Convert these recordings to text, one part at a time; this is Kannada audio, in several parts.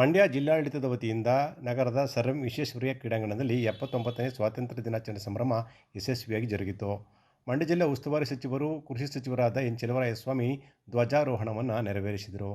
ಮಂಡ್ಯ ಜಿಲ್ಲಾಡಳಿತದ ವತಿಯಿಂದ ನಗರದ ಸರ್ ಎಂ ವಿಶ್ವೇಶ್ವರಯ್ಯ ಕ್ರೀಡಾಂಗಣದಲ್ಲಿ ಎಪ್ಪತ್ತೊಂಬತ್ತನೇ ಸ್ವಾತಂತ್ರ್ಯ ದಿನಾಚರಣೆ ಸಂಭ್ರಮ ಯಶಸ್ವಿಯಾಗಿ ಜರುಗಿತು. ಮಂಡ್ಯ ಜಿಲ್ಲಾ ಉಸ್ತುವಾರಿ ಸಚಿವರು, ಕೃಷಿ ಸಚಿವರಾದ ಎನ್. ಸ್ವಾಮಿ ಧ್ವಜಾರೋಹಣವನ್ನು ನೆರವೇರಿಸಿದರು.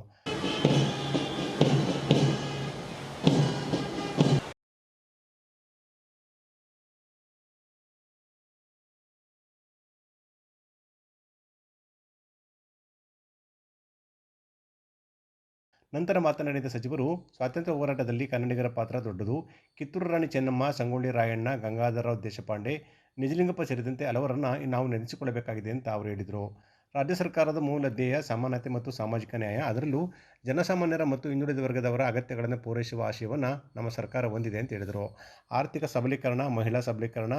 ನಂತರ ಮಾತನಾಡಿದ ಸಚಿವರು, ಸ್ವಾತಂತ್ರ್ಯ ಹೋರಾಟದಲ್ಲಿ ಕನ್ನಡಿಗರ ಪಾತ್ರ ದೊಡ್ಡದು. ಕಿತ್ತೂರು ರಾಣಿ ಚೆನ್ನಮ್ಮ, ಸಂಗೊಳ್ಳಿ ರಾಯಣ್ಣ, ಗಂಗಾಧರರಾವ್ ದೇಶಪಾಂಡೆ, ನಿಜಲಿಂಗಪ್ಪ ಸೇರಿದಂತೆ ಹಲವರನ್ನು ನಾವು ನೆನೆಸಿಕೊಳ್ಳಬೇಕಾಗಿದೆ ಅಂತ ಅವರು ಹೇಳಿದರು. ರಾಜ್ಯ ಸರ್ಕಾರದ ಮೂಲ ಧ್ಯೇಯ ಸಮಾನತೆ ಮತ್ತು ಸಾಮಾಜಿಕ ನ್ಯಾಯ. ಅದರಲ್ಲೂ ಜನಸಾಮಾನ್ಯರ ಮತ್ತು ಹಿಂದುಳಿದ ವರ್ಗದವರ ಅಗತ್ಯಗಳನ್ನು ಪೂರೈಸುವ ಆಶಯವನ್ನು ನಮ್ಮ ಸರ್ಕಾರ ಹೊಂದಿದೆ ಅಂತ ಹೇಳಿದರು. ಆರ್ಥಿಕ ಸಬಲೀಕರಣ, ಮಹಿಳಾ ಸಬಲೀಕರಣ,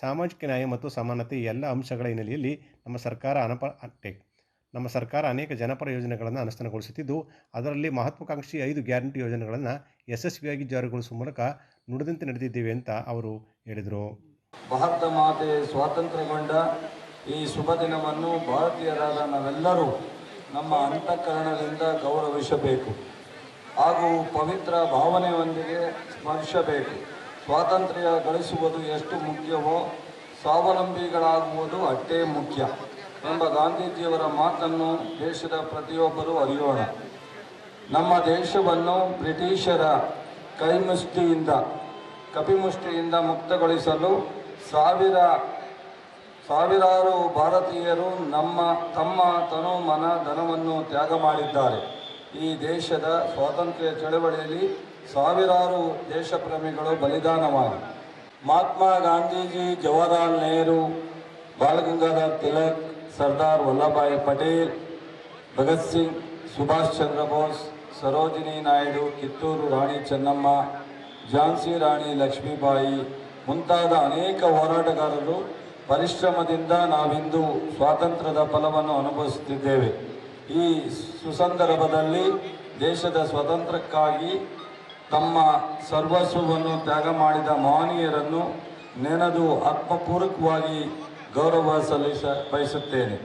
ಸಾಮಾಜಿಕ ನ್ಯಾಯ ಮತ್ತು ಸಮಾನತೆ ಎಲ್ಲ ಅಂಶಗಳ ಹಿನ್ನೆಲೆಯಲ್ಲಿ ನಮ್ಮ ಸರ್ಕಾರ ಅನಪ ನಮ್ಮ ಸರ್ಕಾರ ಅನೇಕ ಜನಪರ ಯೋಜನೆಗಳನ್ನು ಅನುಷ್ಠಾನಗೊಳಿಸುತ್ತಿದ್ದು, ಅದರಲ್ಲಿ ಮಹತ್ವಾಕಾಂಕ್ಷಿ ಐದು ಗ್ಯಾರಂಟಿ ಯೋಜನೆಗಳನ್ನು ಯಶಸ್ವಿಯಾಗಿ ಜಾರಿಗೊಳಿಸುವ ಮೂಲಕ ನುಡಿದಂತೆ ನಡೆದಿದ್ದೇವೆ ಅಂತ ಅವರು ಹೇಳಿದರು. ಭಾರತ ಮಾತೆ ಸ್ವಾತಂತ್ರ್ಯಗೊಂಡ ಈ ಶುಭ ದಿನವನ್ನು ಭಾರತೀಯರಾದ ನಾವೆಲ್ಲರೂ ನಮ್ಮ ಅಂತಃಕರಣದಿಂದ ಗೌರವಿಸಬೇಕು. ಹಾಗೂ ಪವಿತ್ರ ಭಾವನೆಯೊಂದಿಗೆ ಸ್ಮರಿಸಬೇಕು ಸ್ವಾತಂತ್ರ್ಯ ಗಳಿಸುವುದು ಎಷ್ಟು ಮುಖ್ಯವೋ, ಸ್ವಾವಲಂಬಿಗಳಾಗುವುದು ಅಷ್ಟೇ ಮುಖ್ಯ. ಎಂಬ ಗಾಂಧೀಜಿಯವರ ಮಾತನ್ನು ದೇಶದ ಪ್ರತಿಯೊಬ್ಬರೂ ಅರಿಯೋಣ. ನಮ್ಮ ದೇಶವನ್ನು ಬ್ರಿಟಿಷರ ಕೈಮುಷ್ಟಿಯಿಂದ, ಕಪಿಮುಷ್ಟಿಯಿಂದ ಮುಕ್ತಗೊಳಿಸಲು ಸಾವಿರ, ಸಾವಿರಾರು ಭಾರತೀಯರು ನಮ್ಮ, ತಮ್ಮ ತನು ಮನ ಧನವನ್ನು ತ್ಯಾಗ ಮಾಡಿದ್ದಾರೆ. ಈ ದೇಶದ ಸ್ವಾತಂತ್ರ್ಯ ಚಳವಳಿಯಲ್ಲಿ ಸಾವಿರಾರು ದೇಶಪ್ರೇಮಿಗಳು ಬಲಿದಾನವಾಗಿ. ಮಹಾತ್ಮ ಗಾಂಧೀಜಿ, ಜವಾಹರಲಾಲ್ ನೆಹರು, ಬಾಲಗಂಗಾಧರ್ ತಿಲಕ್ ಸರ್ದಾರ್ ವಲ್ಲಭಾಯಿ ಪಟೇಲ್, ಭಗತ್ ಸಿಂಗ್, ಸುಭಾಷ್ ಚಂದ್ರ ಬೋಸ್, ಸರೋಜಿನಿ ನಾಯ್ಡು, ಕಿತ್ತೂರು ರಾಣಿ ಚೆನ್ನಮ್ಮ, ಝಾನ್ಸಿ ರಾಣಿ ಲಕ್ಷ್ಮೀಬಾಯಿ ಮುಂತಾದ ಅನೇಕ ಹೋರಾಟಗಾರರು ಪರಿಶ್ರಮದಿಂದ ನಾವಿಂದು ಸ್ವಾತಂತ್ರ್ಯದ ಫಲವನ್ನು ಅನುಭವಿಸುತ್ತಿದ್ದೇವೆ. ಈ ಸುಸಂದರ್ಭದಲ್ಲಿ ದೇಶದ ಸ್ವಾತಂತ್ರ್ಯಕ್ಕಾಗಿ ತಮ್ಮ ಸರ್ವಸ್ವವನ್ನು ತ್ಯಾಗ ಮಾಡಿದ ಮಹನೀಯರನ್ನು ನೆನೆದು ಆತ್ಮಪೂರ್ವಕವಾಗಿ ಗೌರವ ಸಲ್ಲಿಸ ಬಯಸುತ್ತೇನೆ.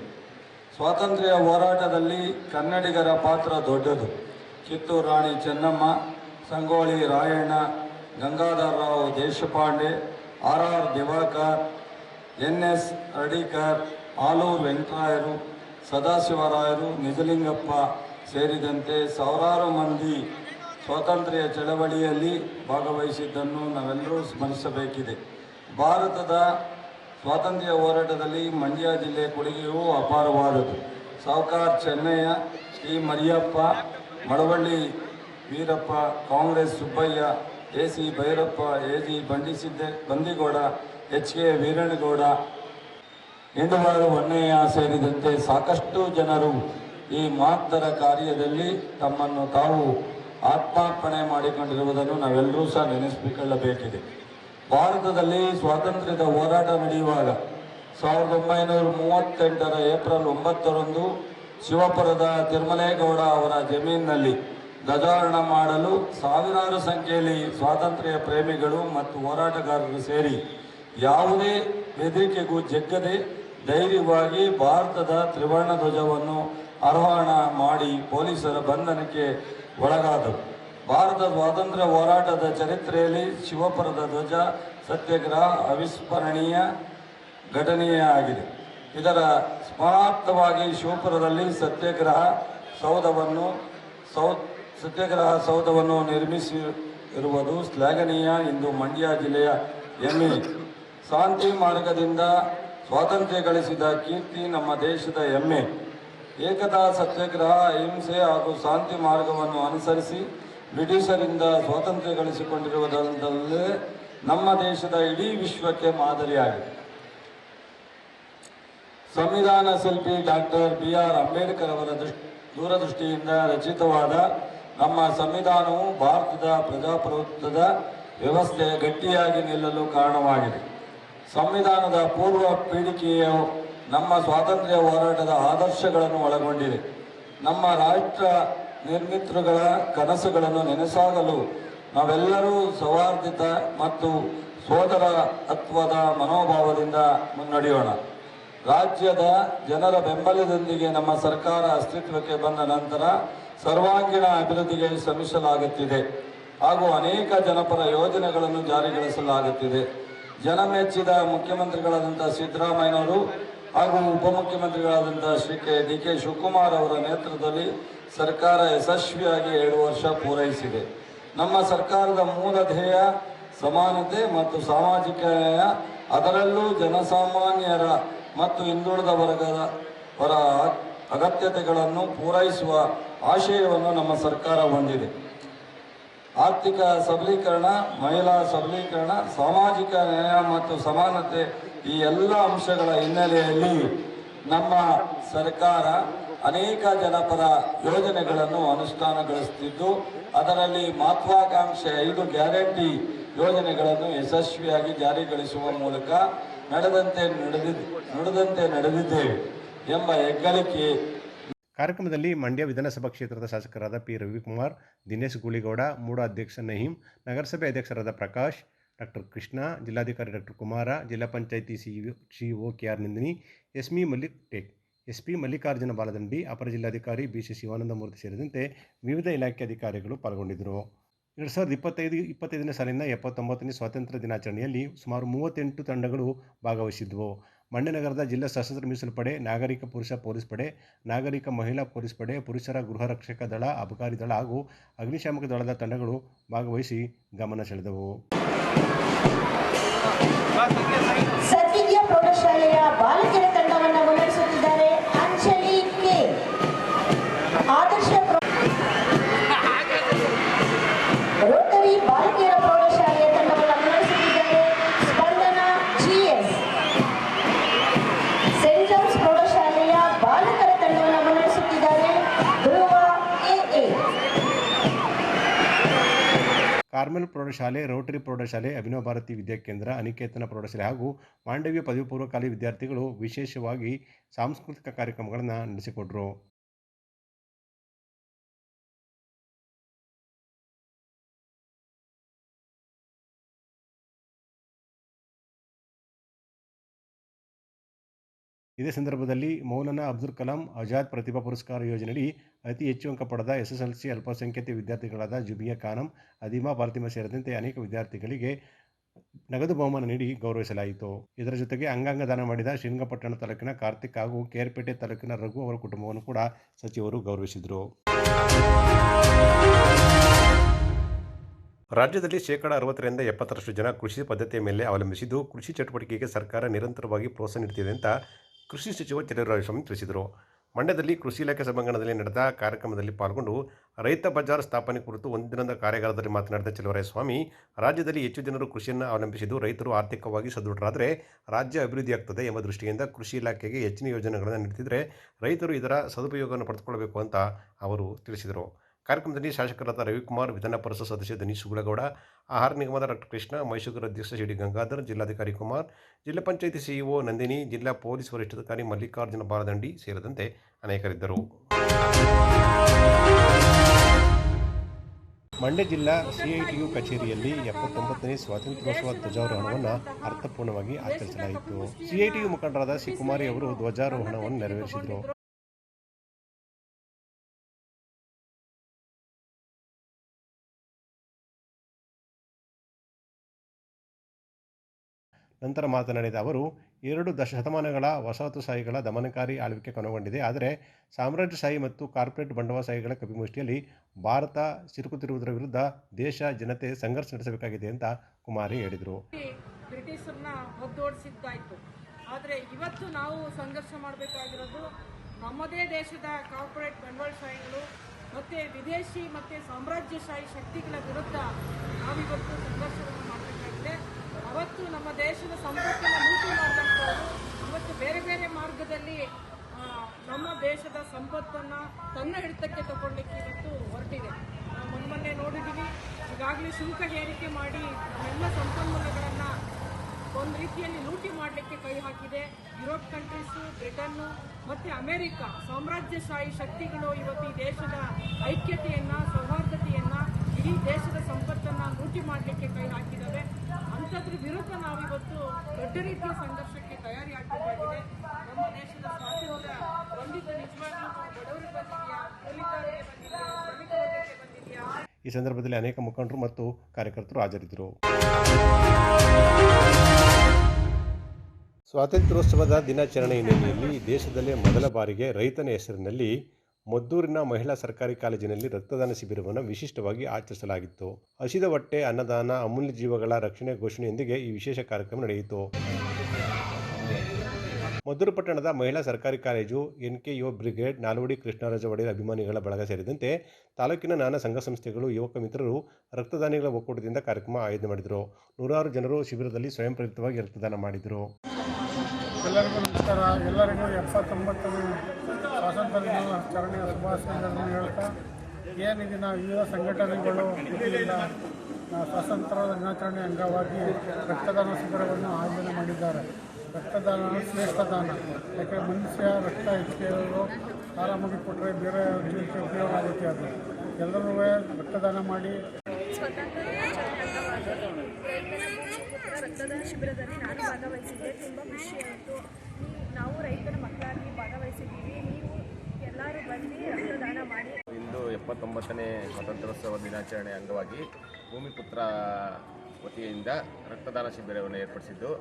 ಸ್ವಾತಂತ್ರ್ಯ ಹೋರಾಟದಲ್ಲಿ ಕನ್ನಡಿಗರ ಪಾತ್ರ ದೊಡ್ಡದು. Kittur Rani Chennamma, Sangolli Rayanna Gangadharrao Deshpande R R Diwakar N S Hardikar Aluru ವೆಂಕಟರಾಯರು, ಸದಾಶಿವರಾಯರು, ನಿಜಲಿಂಗಪ್ಪ ಸೇರಿದಂತೆ ಸಾವಿರಾರು ಮಂದಿ ಸ್ವಾತಂತ್ರ್ಯ ಚಳವಳಿಯಲ್ಲಿ ಭಾಗವಹಿಸಿದ್ದನ್ನು ನಾವೆಲ್ಲರೂ ಸ್ಮರಿಸಬೇಕಿದೆ. ಭಾರತದ ಸ್ವಾತಂತ್ರ್ಯ ಹೋರಾಟದಲ್ಲಿ ಮಂಡ್ಯ ಜಿಲ್ಲೆ ಕೊಡುಗೆಯೂ ಅಪಾರವಾದದ್ದು. Sahukar Chennaiah, Shri Mariyappa, Malavalli Veerappa, Congress Subbaiah, A C Bhyrappa, A G Bandisidde, Bandigowda, H K Veerannagowda Induvaru Honnaiah ಸೇರಿದಂತೆ ಸಾಕಷ್ಟು ಜನರು ಈ ಮಹತ್ತರ ಕಾರ್ಯದಲ್ಲಿ ತಮ್ಮನ್ನು ತಾವು ಆತ್ಮಾರ್ಪಣೆ ಮಾಡಿಕೊಂಡಿರುವುದನ್ನು ನಾವೆಲ್ಲರೂ ಸಹ ನೆನೆಸಿಕೊಳ್ಳಬೇಕಿದೆ. ಭಾರತದಲ್ಲಿ ಸ್ವಾತಂತ್ರ್ಯದ ಹೋರಾಟ ನಡೆಯುವಾಗ ಸಾವಿರದ ಒಂಬೈನೂರ ಮೂವತ್ತೆಂಟರ ಏಪ್ರಿಲ್ ಒಂಬತ್ತರಂದು ಶಿವಪುರದ ತಿರುಮಲೇಗೌಡ ಅವರ ಜಮೀನಿನಲ್ಲಿ ಧ್ವಜಾರೋಹಣ ಮಾಡಲು ಸಾವಿರಾರು ಸಂಖ್ಯೆಯಲ್ಲಿ ಸ್ವಾತಂತ್ರ್ಯ ಪ್ರೇಮಿಗಳು ಮತ್ತು ಹೋರಾಟಗಾರರು ಸೇರಿ ಯಾವುದೇ ಬೆದರಿಕೆಗೂ ಜಗ್ಗದೆ ಧೈರ್ಯವಾಗಿ ಭಾರತದ ತ್ರಿವರ್ಣ ಧ್ವಜವನ್ನು ಆರೋಹಣ ಮಾಡಿ ಪೊಲೀಸರ ಬಂಧನಕ್ಕೆ ಒಳಗಾದರು. ಭಾರತ ಸ್ವಾತಂತ್ರ್ಯ ಹೋರಾಟದ ಚರಿತ್ರೆಯಲ್ಲಿ ಶಿವಪುರದ ಧ್ವಜ ಸತ್ಯಾಗ್ರಹ ಅವಿಸ್ಮರಣೀಯ ಘಟನೆಯಾಗಿದೆ ಇದರ ಸ್ಮರಣಾರ್ಥವಾಗಿ ಶಿವಪುರದಲ್ಲಿ ಸತ್ಯಾಗ್ರಹ ಸೌಧವನ್ನು ಸೌ ಸತ್ಯಾಗ್ರಹ ಸೌಧವನ್ನು ನಿರ್ಮಿಸಿರುವುದು ಶ್ಲಾಘನೀಯ ಇಂದು ಮಂಡ್ಯ ಜಿಲ್ಲೆಯ ಹೆಮ್ಮೆ ಶಾಂತಿ ಮಾರ್ಗದಿಂದ ಸ್ವಾತಂತ್ರ್ಯ ಗಳಿಸಿದ ಕೀರ್ತಿ ನಮ್ಮ ದೇಶದ ಹೆಮ್ಮೆ ಏಕತಾ ಸತ್ಯಾಗ್ರಹ, ಅಹಿಂಸೆ ಹಾಗೂ ಶಾಂತಿ ಮಾರ್ಗವನ್ನು ಅನುಸರಿಸಿ ಬ್ರಿಟಿಷರಿಂದ ಸ್ವಾತಂತ್ರ್ಯ ಗಳಿಸಿಕೊಂಡಿರುವುದಲ್ಲದೆ ನಮ್ಮ ದೇಶದ ಇಡೀ ವಿಶ್ವಕ್ಕೆ ಮಾದರಿಯಾಗಿದೆ. ಸಂವಿಧಾನ ಶಿಲ್ಪಿ ಡಾಕ್ಟರ್ ಬಿ ಆರ್ ಅಂಬೇಡ್ಕರ್ ಅವರ ದೃಷ್ಟಿ, ದೂರದೃಷ್ಟಿಯಿಂದ ರಚಿತವಾದ ನಮ್ಮ ಸಂವಿಧಾನವು ಭಾರತದ ಪ್ರಜಾಪ್ರಭುತ್ವದ ವ್ಯವಸ್ಥೆ ಗಟ್ಟಿಯಾಗಿ ನಿಲ್ಲಲು ಕಾರಣವಾಗಿದೆ. ಸಂವಿಧಾನದ ಪೂರ್ವ ಪೀಳಿಗೆಯು ನಮ್ಮ ಸ್ವಾತಂತ್ರ್ಯ ಹೋರಾಟದ ಆದರ್ಶಗಳನ್ನು ಒಳಗೊಂಡಿದೆ. ನಮ್ಮ ರಾಷ್ಟ್ರ ನಿರ್ಮಿತೃಗಳ ಕನಸುಗಳನ್ನು ನೆನೆಸಾಗಲು ನಾವೆಲ್ಲರೂ ಸೌಹಾರ್ದಿತ ಮತ್ತು ಸೋದರ ಸೋದರತ್ವದ ಮನೋಭಾವದಿಂದ ಮುನ್ನಡೆಯೋಣ. ರಾಜ್ಯದ ಜನರ ಬೆಂಬಲದೊಂದಿಗೆ ನಮ್ಮ ಸರ್ಕಾರ ಅಸ್ತಿತ್ವಕ್ಕೆ ಬಂದ ನಂತರ ಸರ್ವಾಂಗೀಣ ಅಭಿವೃದ್ಧಿಗೆ ಶ್ರಮಿಸಲಾಗುತ್ತಿದೆ. ಹಾಗೂ ಅನೇಕ ಜನಪರ ಯೋಜನೆಗಳನ್ನು ಜಾರಿಗೊಳಿಸಲಾಗುತ್ತಿದೆ. ಜನ ಮೆಚ್ಚಿದ ಮುಖ್ಯಮಂತ್ರಿಗಳಾದಂಥ ಸಿದ್ದರಾಮಯ್ಯನವರು ಹಾಗೂ ಉಪಮುಖ್ಯಮಂತ್ರಿಗಳಾದಂಥ Shri K, D, K Shivakumar ಅವರ ನೇತೃತ್ವದಲ್ಲಿ ಸರ್ಕಾರ ಯಶಸ್ವಿಯಾಗಿ ಎರಡು ವರ್ಷ ಪೂರೈಸಿದೆ. ನಮ್ಮ ಸರ್ಕಾರದ ಮೂಲ ಧ್ಯೇಯ ಸಮಾನತೆ ಮತ್ತು ಸಾಮಾಜಿಕ ನ್ಯಾಯ, ಅದರಲ್ಲೂ ಜನಸಾಮಾನ್ಯರ ಮತ್ತು ಹಿಂದುಳಿದ ವರ್ಗದ ಪರ ಅಗತ್ಯತೆಗಳನ್ನು ಪೂರೈಸುವ ಆಶಯವನ್ನು ನಮ್ಮ ಸರ್ಕಾರ ಹೊಂದಿದೆ. ಆರ್ಥಿಕ ಸಬಲೀಕರಣ, ಮಹಿಳಾ ಸಬಲೀಕರಣ, ಸಾಮಾಜಿಕ ನ್ಯಾಯ ಮತ್ತು ಸಮಾನತೆ ಈ ಎಲ್ಲ ಅಂಶಗಳ ಹಿನ್ನೆಲೆಯಲ್ಲಿ ನಮ್ಮ ಸರ್ಕಾರ ಅನೇಕ ಜನಪರ ಯೋಜನೆಗಳನ್ನು ಅನುಷ್ಠಾನಗೊಳಿಸುತ್ತಿದ್ದು ಅದರಲ್ಲಿ ಮಹತ್ವಾಕಾಂಕ್ಷೆ ಐದು ಗ್ಯಾರಂಟಿ ಯೋಜನೆಗಳನ್ನು ಯಶಸ್ವಿಯಾಗಿ ಜಾರಿಗೊಳಿಸುವ ಮೂಲಕ ನಡೆದಂತೆ ನಡೆದಿದ್ದ ನಡೆದಂತೆ ನಡೆದಿದ್ದೇವೆ ಎಂಬ ಹೆಗ್ಗಳಿಕೆ. ಕಾರ್ಯಕ್ರಮದಲ್ಲಿ ಮಂಡ್ಯ ವಿಧಾನಸಭಾ ಕ್ಷೇತ್ರದ ಶಾಸಕರಾದ ಪಿ ರವಿಕುಮಾರ್, ದಿನೇಶ್ ಗುಳಿಗೌಡ ಮೂಡ ಅಧ್ಯಕ್ಷ ನಹೀಂ, ನಗರಸಭೆ ಅಧ್ಯಕ್ಷರಾದ ಪ್ರಕಾಶ್ ಡಾಕ್ಟರ್ ಕೃಷ್ಣ, ಜಿಲ್ಲಾಧಿಕಾರಿ ಡಾಕ್ಟರ್ ಕುಮಾರ, ಜಿಲ್ಲಾ panchayat CEO CEO K R Nandini, S ಮಿ ಮಲ್ಲಿಕ್ ಟೇಕ್, ಎಸ್ ಪಿ ಮಲ್ಲಿಕಾರ್ಜುನ ಬಾಲದಂಡಿ, ಅಪರ ಜಿಲ್ಲಾಧಿಕಾರಿ ಬಿ ಸಿ ಶಿವಾನಂದಮೂರ್ತಿ ಸೇರಿದಂತೆ ವಿವಿಧ ಇಲಾಖೆ ಅಧಿಕಾರಿಗಳು ಪಾಲ್ಗೊಂಡಿದ್ದರು. ಎರಡು ಸಾವಿರದ ಇಪ್ಪತ್ತೈದು, ಇಪ್ಪತ್ತೈದನೇ ಸಾಲಿನ ಎಪ್ಪತ್ತೊಂಬತ್ತನೇ ಸ್ವಾತಂತ್ರ್ಯ ದಿನಾಚರಣೆಯಲ್ಲಿ ಸುಮಾರು ಮೂವತ್ತೆಂಟು ತಂಡಗಳು ಭಾಗವಹಿಸಿದ್ದವು ಮಂಡ್ಯನಗರದ ಜಿಲ್ಲಾ ಸಶಸ್ತ್ರ ಮೀಸಲು ಪಡೆ, ನಾಗರಿಕ ಪುರುಷ ಪೊಲೀಸ್ ಪಡೆ, ನಾಗರಿಕ ಮಹಿಳಾ ಪೊಲೀಸ್ ಪಡೆ, ಪುರುಷರ ಗೃಹ ರಕ್ಷಕ ದಳ, ಅಬಕಾರಿ ದಳ ಹಾಗೂ ಅಗ್ನಿಶಾಮಕ ದಳದ ತಂಡಗಳು ಭಾಗವಹಿಸಿ ಗಮನ ಸೆಳೆದವು. ಸದ್ವಿದ್ಯಾ ಪ್ರೌಢಶಾಲೆಯ ಬಾಲಕಿಯರ ಕಾರ್ಮೆಲ್ ಪ್ರೌಢಶಾಲೆ, ರೋಟರಿ ಪ್ರೌಢಶಾಲೆ, ಅಭಿನವ ಭಾರತಿ ವಿದ್ಯಾಕೇಂದ್ರ ಅನಿಕೇತನ ಪ್ರೌಢಶಾಲೆ ಹಾಗೂ ಮಾಂಡವ್ಯ ಪದವಿ ಪೂರ್ವ ಕಾಲೇಜು ವಿದ್ಯಾರ್ಥಿಗಳು ವಿಶೇಷವಾಗಿ ಸಾಂಸ್ಕೃತಿಕ ಕಾರ್ಯಕ್ರಮಗಳನ್ನು ನಡೆಸಿಕೊಟ್ರು. ಇದೇ ಸಂದರ್ಭದಲ್ಲಿ ಮೌಲಾನಾ ಅಬ್ದುಲ್ ಕಲಾಂ ಆಜಾದ್ ಪ್ರತಿಭಾ ಪುರಸ್ಕಾರ ಯೋಜನೆಯಡಿ ಅತಿ ಹೆಚ್ಚು ಅಂಕ ಪಡೆದ ಎಸ್ಎಸ್ಎಲ್ಸಿ ಅಲ್ಪಸಂಖ್ಯಾತ ವಿದ್ಯಾರ್ಥಿಗಳಾದ ಜುಬಿಯಾ ಖಾನಂ ಅದಿಮಾ ಫಾತಿಮಾ ಸೇರಿದಂತೆ ಅನೇಕ ವಿದ್ಯಾರ್ಥಿಗಳಿಗೆ ನಗದು ಬಹುಮಾನ ನೀಡಿ ಗೌರವಿಸಲಾಯಿತು. ಇದರ ಜೊತೆಗೆ ಅಂಗಾಂಗ ದಾನ ಮಾಡಿದ ಶ್ರೀರಂಗಪಟ್ಟಣ ತಾಲೂಕಿನ ಕಾರ್ತಿಕ್ ಹಾಗೂ ಕೇರ್ಪೇಟೆ ತಾಲೂಕಿನ ರಘು ಅವರ ಕುಟುಂಬವನ್ನು ಕೂಡ ಸಚಿವರು ಗೌರವಿಸಿದರು. ರಾಜ್ಯದಲ್ಲಿ ಶೇಕಡ ಅರವತ್ತರಿಂದ ಎಪ್ಪತ್ತರಷ್ಟು ಜನ ಕೃಷಿ ಪದ್ಧತಿಯ ಮೇಲೆ ಅವಲಂಬಿಸಿದ್ದು, ಕೃಷಿ ಚಟುವಟಿಕೆಗೆ ಸರ್ಕಾರ ನಿರಂತರವಾಗಿ ಪ್ರೋತ್ಸಾಹ ನೀಡುತ್ತಿದೆ ಅಂತ ಕೃಷಿ ಸಚಿವ ಚಲುವರಾಯಸ್ವಾಮಿ ತಿಳಿಸಿದರು. ಮಂಡ್ಯದಲ್ಲಿ ಕೃಷಿ ಇಲಾಖೆ ಸಭಾಂಗಣದಲ್ಲಿ ನಡೆದ ಕಾರ್ಯಕ್ರಮದಲ್ಲಿ ಪಾಲ್ಗೊಂಡು ರೈತ ಬಜಾರ್ ಸ್ಥಾಪನೆ ಕುರಿತು ಒಂದು ದಿನದ ಕಾರ್ಯಾಗಾರದಲ್ಲಿ ಮಾತನಾಡಿದ ಚಲುವರಾಯಸ್ವಾಮಿ ರಾಜ್ಯದಲ್ಲಿ ಹೆಚ್ಚು ಜನರು ಕೃಷಿಯನ್ನು ಅವಲಂಬಿಸಿದ್ದು ರೈತರು ಆರ್ಥಿಕವಾಗಿ ಸದೃಢರಾದರೆ ರಾಜ್ಯ ಅಭಿವೃದ್ಧಿಯಾಗ್ತದೆ ಎಂಬ ದೃಷ್ಟಿಯಿಂದ ಕೃಷಿ ಇಲಾಖೆಗೆ ಹೆಚ್ಚಿನ ಯೋಜನೆಗಳನ್ನು ನೀಡುತ್ತಿದ್ದರೆ ರೈತರು ಇದರ ಸದುಪಯೋಗವನ್ನು ಪಡೆದುಕೊಳ್ಳಬೇಕು ಅಂತ ಅವರು ತಿಳಿಸಿದರು. ಕಾರ್ಯಕ್ರಮದಲ್ಲಿ ಶಾಸಕರಾದ ರವಿಕುಮಾರ್, ವಿಧಾನ ಪರಿಷತ್ ಸದಸ್ಯ ದಿನೇಶ್ ಸುಗುಳಗೌಡ ಆಹಾರ ನಿಗಮದ ಡಾಕ್ಟರ್ ಕೃಷ್ಣ, ಮೈಸೂರು ಅಧ್ಯಕ್ಷ ಡಿ ಗಂಗಾಧರ್, ಜಿಲ್ಲಾಧಿಕಾರಿ ಕುಮಾರ್, ಜಿಲ್ಲಾ ಪಂಚಾಯಿತಿ ಸಿಇಒ ನಂದಿನಿ, ಜಿಲ್ಲಾ ಪೊಲೀಸ್ ವರಿಷ್ಠಾಧಿಕಾರಿ ಮಲ್ಲಿಕಾರ್ಜುನ ಬಾಲದಂಡಿ ಸೇರಿದಂತೆ ಅನೇಕರಿದ್ದರು. ಮಂಡ್ಯ ಜಿಲ್ಲಾ ಸಿಐಟಿಯು ಕಚೇರಿಯಲ್ಲಿ ಎಪ್ಪತ್ತೊಂಬತ್ತನೇ ಸ್ವಾತಂತ್ರ್ಯೋತ್ಸವ ಧ್ವಜಾರೋಹಣವನ್ನು ಅರ್ಥಪೂರ್ಣವಾಗಿ ಆಚರಿಸಲಾಯಿತು. ಸಿಐಟಿಯು ಮುಖಂಡರಾದ ಸಿ ಕುಮಾರಿ ಅವರು ಧ್ವಜಾರೋಹಣವನ್ನು ನೆರವೇರಿಸಿದರು. ನಂತರ ಮಾತನಾಡಿದ ಅವರು, ಎರಡು ದಶಶತಮಾನಗಳ ವಸಾಹತುಶಾಹಿಗಳ ದಮನಕಾರಿ ಆಳ್ವಿಕೆ ಕೊನೆಗೊಂಡಿದೆ. ಆದರೆ ಸಾಮ್ರಾಜ್ಯಶಾಹಿ ಮತ್ತು ಕಾರ್ಪೊರೇಟ್ ಬಂಡವಾಳಶಾಹಿಗಳ ಕಪಿಮುಷ್ಟಿಯಲ್ಲಿ ಭಾರತ ಸಿಲುಕುತ್ತಿರುವುದರ ವಿರುದ್ಧ ದೇಶ, ಜನತೆ ಸಂಘರ್ಷ ನಡೆಸಬೇಕಾಗಿದೆ ಅಂತ ಕುಮಾರಿ ಹೇಳಿದರು. ಬ್ರಿಟಿಷರನ್ನ ಒದ್ದೋಡಿಸಿದ್ದಾಯಿತು ಆದರೆ ಇವತ್ತು ನಾವು ಸಂಘರ್ಷ ಮಾಡಬೇಕಾಗಿರೋದು ನಮ್ಮದೇ ದೇಶದ ಕಾರ್ಪೊರೇಟ್ ಬಂಡವಾಳಶಾಹಿಗಳು ಮತ್ತು ವಿದೇಶಿ ಮತ್ತು ಸಾಮ್ರಾಜ್ಯಶಾಹಿ ಶಕ್ತಿಗಳ ವಿರುದ್ಧ ನಾವಿವತ್ತು ಸಂಘರ್ಷವನ್ನು ಅವತ್ತು ನಮ್ಮ ದೇಶದ ಸಂಪತ್ತನ್ನು ಲೂಟಿ ಮಾಡಿದಂಥವರು, ಇವತ್ತು ಬೇರೆ ಬೇರೆ ಮಾರ್ಗದಲ್ಲಿ ನಮ್ಮ ದೇಶದ ಸಂಪತ್ತನ್ನು ತನ್ನ ಹಿಡಿತಕ್ಕೆ ತಗೊಳ್ಳಿಕ್ಕೆ ಇವತ್ತು ಹೊರಟಿದೆ. ನಾವು ಮೊನ್ನೆ ನೋಡಿದ್ದೀವಿ ಈಗಾಗಲೇ ಶುಲ್ಕ ಏರಿಕೆ ಮಾಡಿ ನಮ್ಮೆಲ್ಲ ಸಂಪನ್ಮೂಲಗಳನ್ನು ಒಂದು ರೀತಿಯಲ್ಲಿ ಲೂಟಿ ಮಾಡಲಿಕ್ಕೆ ಕೈ ಹಾಕಿದೆ. ಯುರೋಪ್ ಕಂಟ್ರೀಸು, ಬ್ರಿಟನ್ನು ಮತ್ತು ಅಮೆರಿಕ ಸಾಮ್ರಾಜ್ಯಶಾಹಿ ಶಕ್ತಿಗಳು ಇವತ್ತು ಈ ದೇಶದ ಐಕ್ಯತೆಯನ್ನು, ಸೌಹಾರ್ದತೆಯನ್ನು, ಇಡೀ ದೇಶದ ಸಂಪತ್ತನ್ನು ಲೂಟಿ ಮಾಡಲಿಕ್ಕೆ ಕೈ ಹಾಕಿದ್ದಾವೆ ಅಂಥದ್ರ ವಿರುದ್ಧ ನಾವಿವತ್ತು ದೊಡ್ಡ ರೀತಿಯ ಸಂಘರ್ಷಕ್ಕೆ ತಯಾರಿ ಆಗಬೇಕಾಗಿದೆ ನಮ್ಮ ದೇಶದ ಸ್ವಾತಂತ್ರ್ಯ ಬಂದಿದ್ದು ನಿಜವಾಗ್ಲೂ ಬಡವರಿಗೆ ಬಂದಿದೆಯಾ? ಬಂದಿದೆಯಾ? ಈ ಸಂದರ್ಭದಲ್ಲಿ ಅನೇಕ ಮುಖಂಡರು ಮತ್ತು ಕಾರ್ಯಕರ್ತರು ಹಾಜರಿದ್ದರು. ಸ್ವಾತಂತ್ರ್ಯೋತ್ಸವದ ದಿನಾಚರಣೆ ಹಿನ್ನೆಲೆಯಲ್ಲಿ ದೇಶದಲ್ಲೇ ಮೊದಲ ಬಾರಿಗೆ ರೈತನ ಹೆಸರಿನಲ್ಲಿ ಮದ್ದೂರಿನ ಮಹಿಳಾ ಸರ್ಕಾರಿ ಕಾಲೇಜಿನಲ್ಲಿ ರಕ್ತದಾನ ಶಿಬಿರವನ್ನು ವಿಶಿಷ್ಟವಾಗಿ ಆಚರಿಸಲಾಗಿತ್ತು. ಹಸಿದ ಹೊಟ್ಟೆ ಅನ್ನದಾನ, ಅಮೂಲ್ಯ ಜೀವಗಳ ರಕ್ಷಣೆ ಘೋಷಣೆಯೊಂದಿಗೆ ಈ ವಿಶೇಷ ಕಾರ್ಯಕ್ರಮ ನಡೆಯಿತು. ಮದ್ದೂರು ಪಟ್ಟಣದ ಮಹಿಳಾ ಸರ್ಕಾರಿ college, N K Yuva Brigade, Nalvadi Krishnaraja Wodeyar ಅಭಿಮಾನಿಗಳ ಬಳಗ ಸೇರಿದಂತೆ ತಾಲೂಕಿನ ನಾನಾ ಸಂಘ ಸಂಸ್ಥೆಗಳು, ಯುವಕ ಮಿತ್ರರು ರಕ್ತದಾನಿಗಳ ಒಕ್ಕೂಟದಿಂದ ಕಾರ್ಯಕ್ರಮ ಆಯೋಜನೆ ಮಾಡಿದರು. ನೂರಾರು ಜನರು ಶಿಬಿರದಲ್ಲಿ ಸ್ವಯಂ ಪ್ರೇರಿತವಾಗಿ ರಕ್ತದಾನ ಮಾಡಿದರು. ಎಲ್ಲರಿಗೂ ನಮಸ್ಕಾರ. ಎಲ್ಲರಿಗೂ ಎಪ್ಪತ್ತೊಂಬತ್ತನೇ ಸ್ವಾತಂತ್ರ್ಯ ದಿನಾಚರಣೆಯ ಶುಭಾಶಯಗಳನ್ನು ಹೇಳ್ತಾ ಏನಿದೆ ನಾವು ವಿವಿಧ ಸಂಘಟನೆಗಳು ಸ್ವಾತಂತ್ರ್ಯ ದಿನಾಚರಣೆ ಅಂಗವಾಗಿ ರಕ್ತದಾನ ಶಿಬಿರವನ್ನು ಆಯೋಜನೆ ಮಾಡಿದ್ದಾರೆ. ರಕ್ತದಾನ ಶ್ರೇಷ್ಠ ದಾನ ಯಾಕೆ ಮನುಷ್ಯ ರಕ್ತ ಹೆಚ್ಚಿಗೆ ಆರಾಮಾಗಿ ಕೊಟ್ಟರೆ ಬೇರೆ ಜೀವಕ್ಕೆ ಉಪಯೋಗ ಆಗುತ್ತೆ ಅದು. ಎಲ್ಲರೂ ರಕ್ತದಾನ ಮಾಡಿ. ರಕ್ತದಾನ ಶಿಬಿರದಲ್ಲಿ ನಾನು ಭಾಗವಹಿಸಿದ್ದೆ. ತುಂಬ ಖುಷಿಯಾಯಿತು ನಾವು ರೈತರ ಮಕ್ಕಳಾಗಿ ಭಾಗವಹಿಸಿದ್ದೀವಿ ನೀವು ಎಲ್ಲರೂ ಬಂದು ರಕ್ತದಾನ ಮಾಡಿ ಇಂದು ಎಪ್ಪತ್ತೊಂಬತ್ತನೇ ಸ್ವಾತಂತ್ರ್ಯೋತ್ಸವ ದಿನಾಚರಣೆ ಅಂಗವಾಗಿ ಭೂಮಿಪುತ್ರ ವತಿಯಿಂದ ರಕ್ತದಾನ ಶಿಬಿರವನ್ನು ಏರ್ಪಡಿಸಿದ್ದು.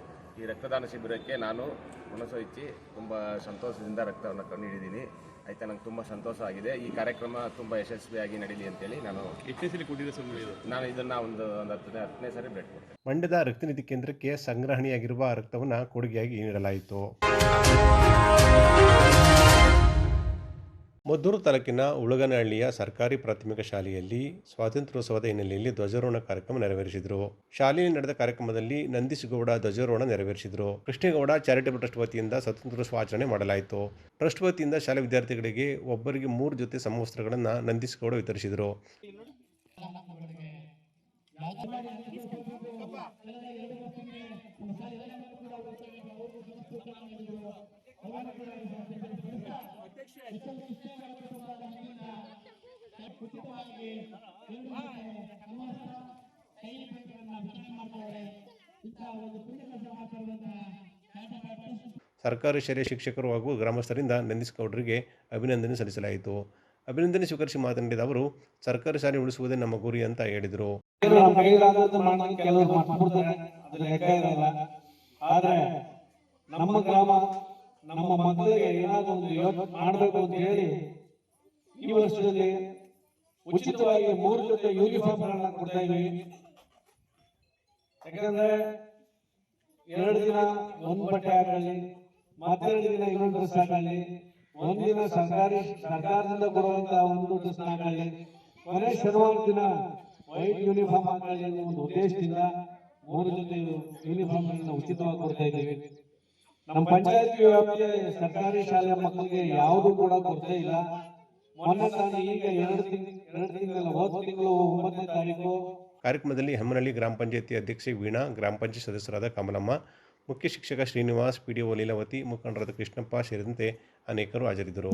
ಈ ರಕ್ತದಾನ ಶಿಬಿರಕ್ಕೆ ನಾನು ಮನಸ್ಸು ಇಚ್ಚಿ ತುಂಬ ಸಂತೋಷದಿಂದ ರಕ್ತವನ್ನು ಕಂಡುಹಿಡಿದ್ದೀನಿ ಆಯಿತಾ ನಂಗೆ ತುಂಬ ಸಂತೋಷ ಆಗಿದೆ. ಈ ಕಾರ್ಯಕ್ರಮ ತುಂಬ ಯಶಸ್ವಿಯಾಗಿ ನಡೀಲಿ ಅಂತೇಳಿ ನಾನು ನಾನು ಇದನ್ನು ಒಂದು ಒಂದು ಹತ್ತನೇ ಹತ್ತನೇ ಸಾರಿ ಭೇಟಿ ಕೊಡ್ತೇನೆ ಮಂಡ್ಯದ ರಕ್ತನಿಧಿ ಕೇಂದ್ರಕ್ಕೆ ಸಂಗ್ರಹಣೆಯಾಗಿರುವ ರಕ್ತವನ್ನು ಕೊಡುಗೆಯಾಗಿ ನೀಡಲಾಯಿತು. ಮದ್ದೂರು ತಾಲೂಕಿನ ಉಳಗನಹಳ್ಳಿಯ ಸರ್ಕಾರಿ ಪ್ರಾಥಮಿಕ ಶಾಲೆಯಲ್ಲಿ ಸ್ವಾತಂತ್ರ್ಯೋತ್ಸವದ ಹಿನ್ನೆಲೆಯಲ್ಲಿ ಧ್ವಜಾರೋಹಣ ಕಾರ್ಯಕ್ರಮ ನೆರವೇರಿಸಿದರು. ಶಾಲೆಯಲ್ಲಿ ನಡೆದ ಕಾರ್ಯಕ್ರಮದಲ್ಲಿ ನಂದೀಶಗೌಡ ಧ್ವಜಾರೋಹಣ ನೆರವೇರಿಸಿದರು. ಕೃಷ್ಣೇಗೌಡ ಚಾರಿಟಬಲ್ ಟ್ರಸ್ಟ್ ವತಿಯಿಂದ ಸ್ವಾತಂತ್ರ್ಯೋತ್ಸವ ಆಚರಣೆ ಮಾಡಲಾಯಿತು. ಟ್ರಸ್ಟ್ ವತಿಯಿಂದ ಶಾಲೆ ವಿದ್ಯಾರ್ಥಿಗಳಿಗೆ ಒಬ್ಬರಿಗೆ ಮೂರು ಜೊತೆ ಸಮವಸ್ತ್ರಗಳನ್ನು ನಂದೀಶಗೌಡ ವಿತರಿಸಿದರು. ಸರ್ಕಾರಿ ಶಾಲೆಯ ಶಿಕ್ಷಕರು ಹಾಗೂ ಗ್ರಾಮಸ್ಥರಿಂದ ನಂದೀಶಗೌಡರಿಗೆ ಅಭಿನಂದನೆ ಸಲ್ಲಿಸಲಾಯಿತು. ಅಭಿನಂದನೆ ಸ್ವೀಕರಿಸಿ ಮಾತನಾಡಿದ ಅವರು ಸರ್ಕಾರಿ ಶಾಲೆ ಉಳಿಸುವುದೇ ನಮ್ಮ ಗುರಿ ಅಂತ ಹೇಳಿದರು. ನಮ್ಮ ಕೈಲಾದದ್ದು ಮಾಡೋದು ಕೆಲವರು ಮಾಡ್ಬಿಡ್ತಾರೆ ಅದ್ರ ಲೆಕ್ಕ ಆದ್ರೆ ನಮ್ಮ ಗ್ರಾಮ ನಮ್ಮ ಮಕ್ಕಳಿಗೆ ಏನಾದ್ರು ಒಂದು ಯೋಚನೆ ಮಾಡ್ಬೇಕು ಅಂತ ಹೇಳಿ ಈ ವರ್ಷದಲ್ಲಿ ಉಚಿತವಾಗಿ ಮೂರು ಜೊತೆ ಯೂನಿಫಾರ್ಮ್ ಕೊಡ್ತಾ ಇದ್ವಿ ಯಾಕಂದ್ರೆ ಎರಡು ದಿನ ಒಂದ್ ಬಟ್ಟೆ ಆಗಲಿ ಮತ್ತೆರಡು ದಿನ ಇನ್ನೊಂದು ಡ್ರೆಸ್ ಆಗಲಿ ಒಂದಿನ ಸರ್ಕಾರಿ ಸರ್ಕಾರದಿಂದ ಕೊಡುವಂತ ಒಂದು ಡ್ರೆಸ್ ಆಗಲಿ ಕೊನೆ ಶನಿವಾರ ದಿನ ವೈಟ್ ಯೂನಿಫಾರ್ಮ್ ಆಗಲಿ ಅನ್ನೋ ಒಂದು ಉದ್ದೇಶದಿಂದ ಮೂರು ಜೊತೆ ಯೂನಿಫಾರ್ಮ್ ಉಚಿತವಾಗಿ ಕೊಡ್ತಾ ಇದ್ದೀವಿ. ನಮ್ಮ ಪಂಚಾಯತ್ ವ್ಯಾಪ್ತಿಯ ಸರ್ಕಾರಿ ಶಾಲೆ ಮಕ್ಕಳಿಗೆ ಯಾವುದು ಕೂಡ ಕೊರತೆ ಇಲ್ಲ. ಕಾರ್ಯಕ್ರಮದಲ್ಲಿ ಹೆಮ್ಮನಹಳ್ಳಿ ಗ್ರಾಮ ಪಂಚಾಯತಿ ಅಧ್ಯಕ್ಷೆ ವೀಣಾ, ಗ್ರಾಮ ಪಂಚಾಯತ್ ಸದಸ್ಯರಾದ ಕಮಲಮ್ಮ, ಮುಖ್ಯ ಶಿಕ್ಷಕ ಶ್ರೀನಿವಾಸ್, ಪಿಡಿಒ ಲೀಲಾವತಿ, ಮುಖಂಡರಾದ ಕೃಷ್ಣಪ್ಪ ಸೇರಿದಂತೆ ಅನೇಕರು ಹಾಜರಿದ್ದರು.